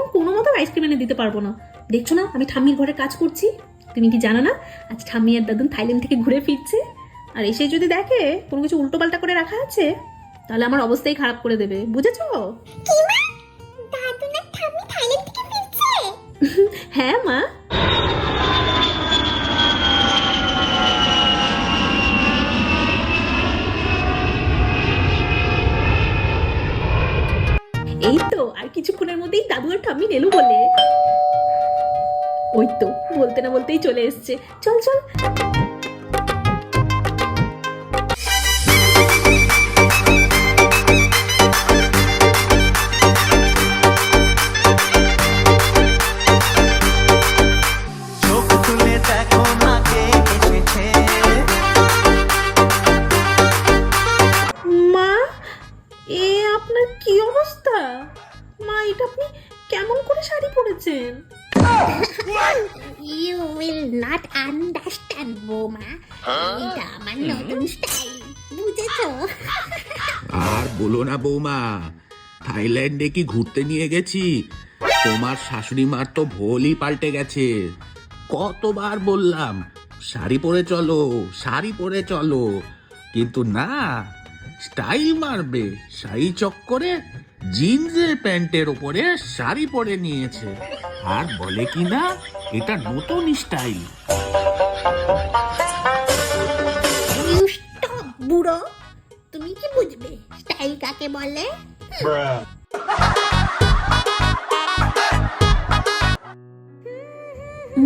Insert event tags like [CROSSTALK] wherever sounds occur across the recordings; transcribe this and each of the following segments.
এখন কোনো মতো আইসক্রিম এনে দিতে পারব না। দেখছ না আমি ঠাম্মির ঘরে কাজ করছি। তুমি কি জানো না আজ ঠাম্মি আর দাদুন থাইল্যান্ড থেকে ঘুরে ফিরছে। আর এসে যদি দেখে কোনো কিছু উল্টো পাল্টা করে রাখা আছে তাহলে আমার অবস্থাই খারাপ করে দেবে। বুঝেছ? [LAUGHS] হ্যাঁ মা। এলো বলে। ওই তো বলতে না বলতেই চলে এসছে। চল চল। মা এ আপনার কি অবস্থা? মা এটা আপনি কেমন করে শাড়ি পরেছেন? ইউ উইল নট আন্ডারস্ট্যান্ড বৌমা। এটা আমার নতুন স্টাইল বুঝেছ? আর বলো না বৌমা থাইল্যান্ডে কি ঘুরতে নিয়ে গেছি? তোমার শাশুড়ি মার তো ভোলই পাল্টে গেছে। কতবার বললাম শাড়ি পরে চলো শাড়ি পরে চলো। কিন্তু না স্টাইল মারবে শাড়ি চক্করে জিন্সের প্যান্টের ওপরে শাড়ি পরে নিয়েছে। আর বলে কি না এটা নতুন স্টাইল। বুড়ো তুমি কি বুঝবে স্টাইল কাকে বলে?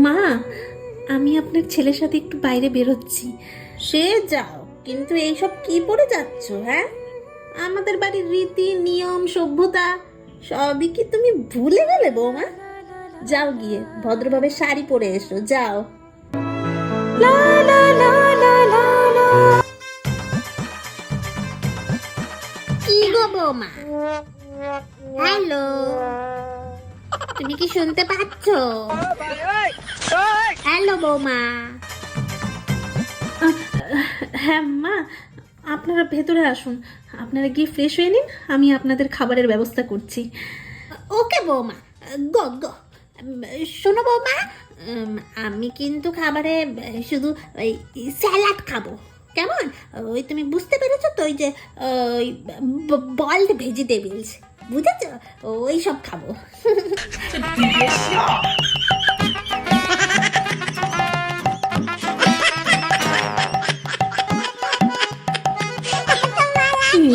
মা আমি আপনার ছেলের সাথে একটু বাইরে বেরোচ্ছি। সে যাও কিন্তু এইসব কি পরে যাচ্ছ হ্যাঁ? আমাদের বাড়ির রীতি নিয়ম সভ্যতা সবই কি তুমি ভুলে গেলে বৌমা? যাও গিয়ে ভদ্রভাবে শাড়ি পরে এসো যাও। লা লা লা লা লা লা। কি গো বৌমা? হ্যালো? তুমি কি শুনতে পাচ্ছ? হ্যালো বৌমা। হ্যাঁ মা আপনারা ভেতরে আসুন। আপনারা গিয়ে ফ্রেশ হয়ে নিন আমি আপনাদের খাবারের ব্যবস্থা করছি। ওকে বৌমা গো গো। শোনো বৌমা আমি কিন্তু খাবারে শুধু ওই স্যালাড খাব। কেমন? ওই তুমি বুঝতে পেরেছ তো ওই যে ওই বল্ড ভেজিটেবলস বুঝেছ? ওই সব খাব।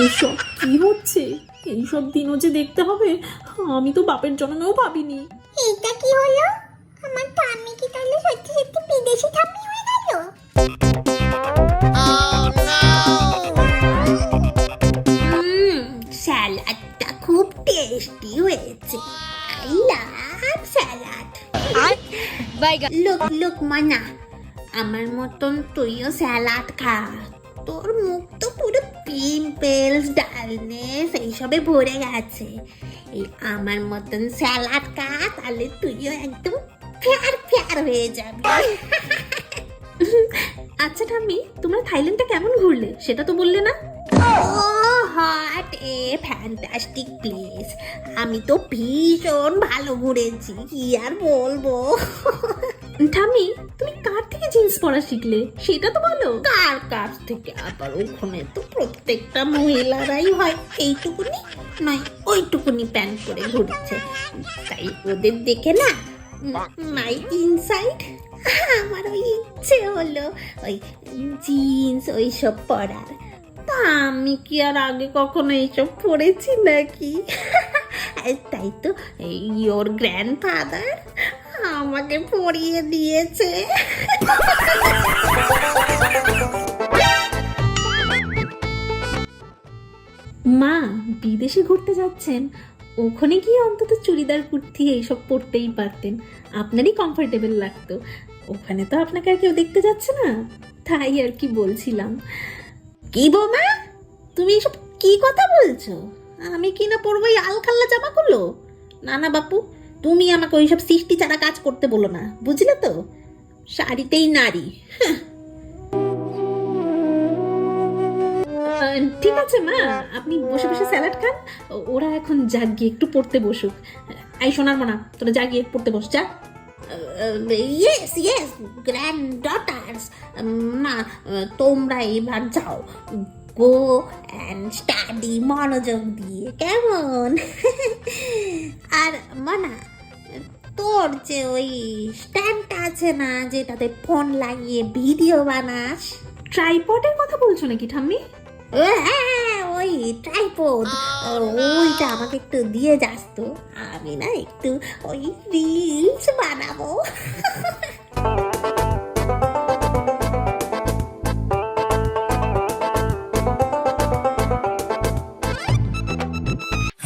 এইসব কি হচ্ছে? এইসব দিনও যে দেখতে হবে আমি তো বাপের জন্মেও ভাবিনি। এটা কি হলো? আমার ঠাম্মি কি তাহলে সত্যি সত্যি বিদেশি ঠাম্মি হয়ে গেল? স্যালাডটা খুব টেস্টি হয়েছে। I love salad look look মানা আমার মতন তুইও স্যালাড খা। তোর মুখ তো পুরো পিম্পলস ডালনেস এইসবে ভরে গেছে। এই আমার মতন স্যালাড খা তাহলে তুইও একদম ফেয়ার ফেয়ার হয়ে যাবে। [LAUGHS] আচ্ছা ঠাম্মি তোমরা থাইল্যান্ডটা কেমন ঘুরলে? সেটা তো বললে না? Oh what a fantastic place আমি তো ভীষণ ভালো ঘুরেছি কি আর বলব? [LAUGHS] ঠাম্মি, তুমি কার থেকে জিন্স পরা শিখলে? সেটা তো বলো। কার কাছ থেকে? আবার ওখানে তো প্রত্যেকটা মহিলারাই হয়। এইটুকুনি? নয়, ওইটুকুনি প্যান্ট পরে ঘুরছে। তাই ওদের দেখে না মাই ইনসাইড? আমার ওই ইচ্ছে হলো, ওই জিন্স ওইসব পরার। তা আমি কি আর আগে কখনো এইসব পরেছি নাকি? [LAUGHS] তাই তো ইয়োর গ্র্যান্ডফাদার আমাকে পরিয়ে দিয়েছে। মা বিদেশে ঘুরতে যাচ্ছেন। ওখানে গিয়ে অন্তত চুড়িদার কুর্তি এইসব পরতেই পারতেন। আপনারই কমফোর্টেবল লাগতো। ওখানে তো আপনাকে আর কেউ দেখতে যাচ্ছে না। তাই আর কি বলছিলাম। কি বৌমা তুমি এসব কি কথা বলছো? আমি কি না পরবো এই আলখাল্লা জামাগুলো? না না বাপু তুমি আমাকে ওইসব সৃষ্টি ছাড়া কাজ করতে বলো না বুঝলে তো? শাড়িতেই নারী আহ, ঠিক আছে মা আপনি বসে বসে স্যালাড খান ওরা এখন জাগিয়ে একটু পড়তে বসুক। আই শোনার মনা তোরা যা গিয়ে পড়তে বস যা। ইয়েস ইয়েস গ্র্যান্ড ডটার্স না তোমরা এবার যাও। গো অ্যান্ড স্টাডি মনোযোগ দিয়ে কেমন? আর মানা তোর যে ওই স্ট্যান্ডটা আছে না যেটাতে ফোন লাগিয়ে ভিডিও বানাস? ট্রাইপডের কথা বলছো নাকি ঠাম্মি? হ্যাঁ ওই ট্রাইপড ওইটা আমাকে একটু দিয়ে যাস তো। আমি না একটু ওই রিলস বানাবো।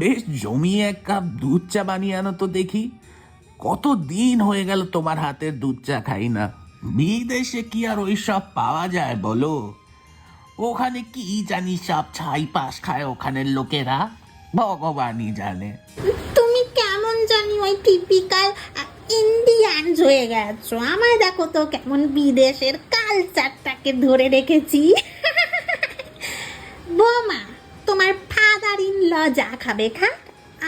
বেশ জমিয়ে এক কাপ দুধ চা বানিয়ে আনো তো দেখি। কত দিন হয়ে গেল তোমার হাতের দুধ চা খাই না। বিদেশে কি আর ওই সব পাওয়া যায় বলো? ওখানে কি জানি সব ছাই পাশ খায় ওখানের লোকেরা? ভগবানই জানে। তুমি কেমন জানি ওই টিপিক্যাল ইন্ডিয়ানস হয়ে গেছো। আমায় দেখো তো কেমন বিদেশের কালচারটাকে ধরে রেখেছি। [LAUGHS] বোমা ল যা খাবে খা।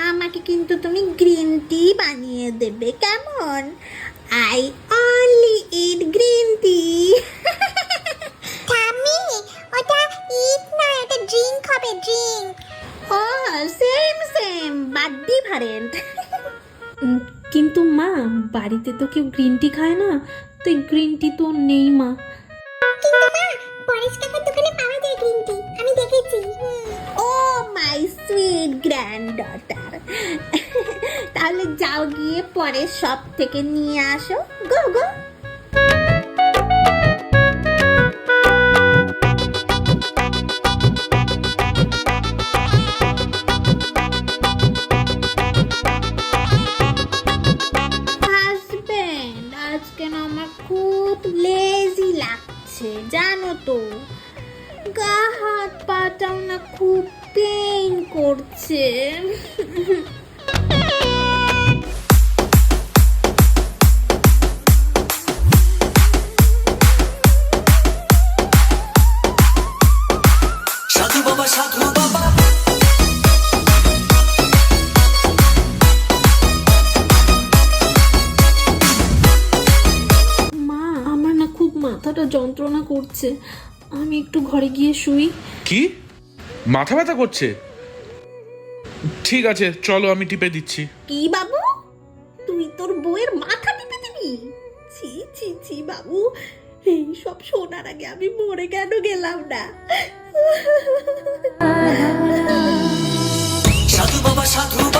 আমাকে কিন্তু তুমি গ্রিন টি বানিয়ে দেবে কেমন? I only eat green tea ঠাম্মি ওটা ইট না এটা ড্রিঙ্ক হবে ড্রিঙ্ক ও same same but different um, কিন্তু মা বাড়িতে তো কেউ গ্রিন টি খায় না তো গ্রিন টি তো নেই মা। সুইট [LAUGHS] তাহলে যাও গিয়ে পরে সব থেকে নিয়ে আসো। গো গো জানো তো। গা হাত পাটাও না খুব পেইন করছে। সাধু বাবা বাবা। মা আমার না খুব মাথাটা যন্ত্রণা করছে। আমি একটু ঘরে গিয়ে শুই। কি? মাথা ব্যথা করছে? ঠিক আছে চলো আমি টিপে দিচ্ছি। কি বাবু? তুই তোর বউয়ের মাথা টিপে দিবি? ছি ছি ছি বাবু এই সব শোনার আগে আমি মরে কেন গেলাম না? সাধু বাবা সাধু।